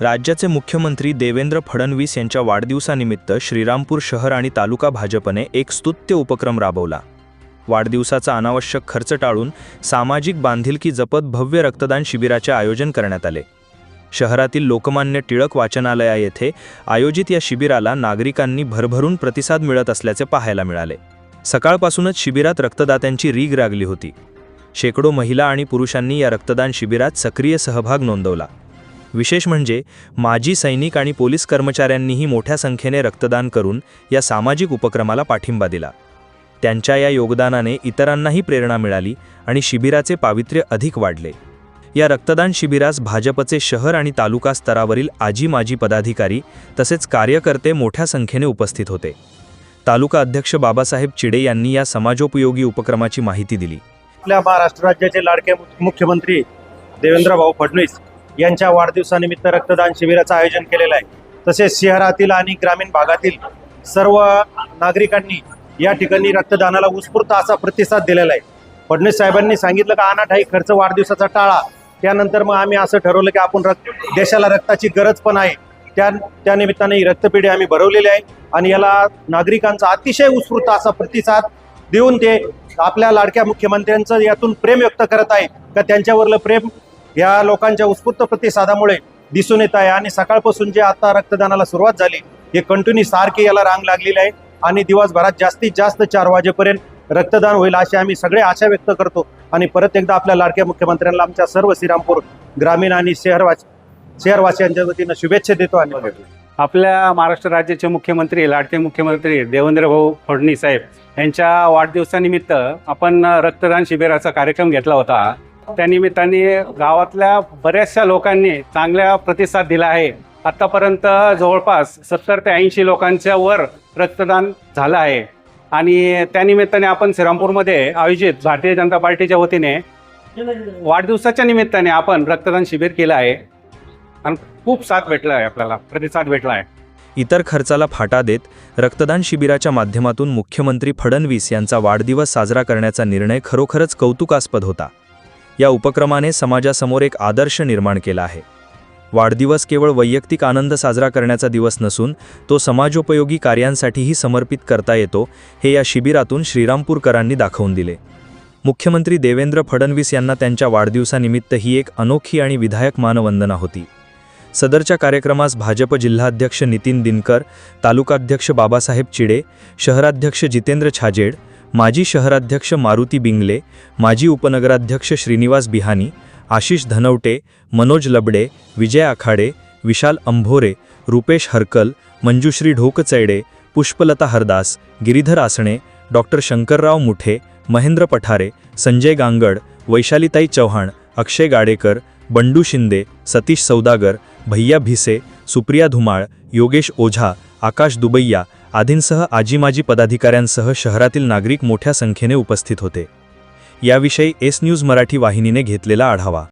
राज्याचे मुख्यमंत्री देवेंद्र फडणवीस यांच्या वाढदिवसानिमित्त श्रीरामपूर शहर आणि तालुका भाजपने एक स्तुत्य उपक्रम राबवला. वाढदिवसाचा अनावश्यक खर्च टाळून सामाजिक बांधिलकी जपत भव्य रक्तदान शिबिराचे आयोजन करण्यात आले. शहरातील लोकमान्य टिळक वाचनालया येथे आयोजित या शिबिराला नागरिकांनी भरभरून प्रतिसाद मिळत असल्याचे पाहायला मिळाले. सकाळपासूनच शिबिरात रक्तदात्यांची रीग रागली होती. शेकडो महिला आणि पुरुषांनी या रक्तदान शिबिरात सक्रिय सहभाग नोंदवला. विशेष म्हणजे माजी सैनिक आणि पोलीस कर्मचाऱ्यांनीही मोठ्या संख्येने रक्तदान करून या सामाजिक उपक्रमाला पाठिंबा दिला. त्यांच्या या योगदानाने इतरांनाही प्रेरणा मिळाली आणि शिबिराचे पावित्र्य अधिक वाढले. या रक्तदान शिबिरास भाजपचे शहर आणि तालुका स्तरावरील आजी माजी पदाधिकारी तसेच कार्यकर्ते मोठ्या संख्येने उपस्थित होते. तालुका अध्यक्ष बाबासाहेब चिडे यांनी या समाजोपयोगी उपक्रमाची माहिती दिली. आपल्या महाराष्ट्र राज्याचे लाडके मुख्यमंत्री देवेंद्रभाऊ फडणवीस यांच्या वाढदिवसानिमित्त रक्तदान शिबिराचं आयोजन केलेलं आहे. तसेच शहरातील आणि ग्रामीण भागातील सर्व नागरिकांनी या ठिकाणी रक्तदानाला उत्स्फूर्त असा प्रतिसाद दिलेला आहे. फडणवीस साहेबांनी सांगितलं का अनाठाई खर्च वाढदिवसाचा टाळा. त्यानंतर मग आम्ही असं ठरवलं की आपण रक्त देशाला रक्ताची गरज पण आहे. त्या त्यानिमित्ताने ही रक्तपेढी आम्ही भरवलेली आहे आणि याला नागरिकांचा अतिशय उत्स्फूर्त असा प्रतिसाद देऊन ते आपल्या लाडक्या मुख्यमंत्र्यांचं यातून प्रेम व्यक्त करत आहे का त्यांच्यावरलं प्रेम या लोकांच्या उत्स्फूर्त प्रतिसादामुळे दिसून येत आहे. आणि सकाळपासून जे आता रक्तदानाला सुरुवात झाली हे कंटिन्यू सारखी याला रांग लागलेली आहे. आणि दिवसभरात जास्तीत जास्त चार वाजेपर्यंत रक्तदान होईल अशी आम्ही सगळे आशा व्यक्त करतो. आणि परत एकदा आपल्या लाडक्या मुख्यमंत्र्यांना आमच्या सर्व श्रीरामपूर ग्रामीण आणि शहरवास शहरवासियांच्या वतीनं शुभेच्छा देतो आणि आपल्या महाराष्ट्र राज्याचे मुख्यमंत्री लाडके मुख्यमंत्री देवेंद्रभाऊ फडणवीस साहेब यांच्या वाढदिवसानिमित्त आपण रक्तदान शिबिराचा कार्यक्रम घेतला होता. त्यानिमित्ताने गावातल्या बऱ्याचशा लोकांनी चांगला प्रतिसाद दिला आहे. आत्तापर्यंत जवळपास सत्तर ते ऐंशी लोकांच्या वर रक्तदान झालं आहे. आणि त्यानिमित्ताने आपण श्रीरामपूरमध्ये आयोजित भारतीय जनता पार्टीच्या वतीने वाढदिवसाच्या निमित्ताने आपण रक्तदान शिबिर केलं आहे. आणि खूप साथ भेटला आहे आपल्याला प्रतिसाद भेटला आहे. इतर खर्चाला फाटा देत रक्तदान शिबिराच्या माध्यमातून मुख्यमंत्री फडणवीस यांचा वाढदिवस साजरा करण्याचा निर्णय खरोखरच कौतुकास्पद होता. या उपक्रमाने समाजासमोर एक आदर्श निर्माण केला आहे. वाढदिवस केवळ वैयक्तिक आनंद साजरा करण्याचा दिवस नसून तो समाजोपयोगी कार्यांसाठीही समर्पित करता येतो हे या शिबिरातून श्रीरामपूरकरांनी दाखवून दिले. मुख्यमंत्री देवेंद्र फडणवीस यांना त्यांच्या वाढदिवसानिमित्त ही एक अनोखी आणि विधायक मानवंदना होती. सदरच्या कार्यक्रमास भाजप जिल्हाध्यक्ष नितीन दिनकर तालुकाध्यक्ष बाबासाहेब चिडे शहराध्यक्ष जितेंद्र छाजेड माजी शहराध्यक्ष मारुती बिंगले माजी उपनगराध्यक्ष श्रीनिवास बिहानी आशिष धनवटे मनोज लबडे विजय आखाडे विशाल अंभोरे रुपेश हरकल मंजुश्री ढोकचैडे पुष्पलता हरदास गिरीधर आसणे डॉक्टर शंकरराव मुठे महेंद्र पठारे संजय गांगड वैशालीताई चव्हाण अक्षय गाडेकर बंडू शिंदे सतीश सौदागर भैया भिसे सुप्रिया धुमाळ योगेश ओझा आकाश दुबैया आदींसह आजीमाजी पदाधिकाऱ्यांसह शहरातील नागरिक मोठ्या संख्येने उपस्थित होते. याविषयी एस न्यूज मराठी वाहिनीने घेतलेला आढावा.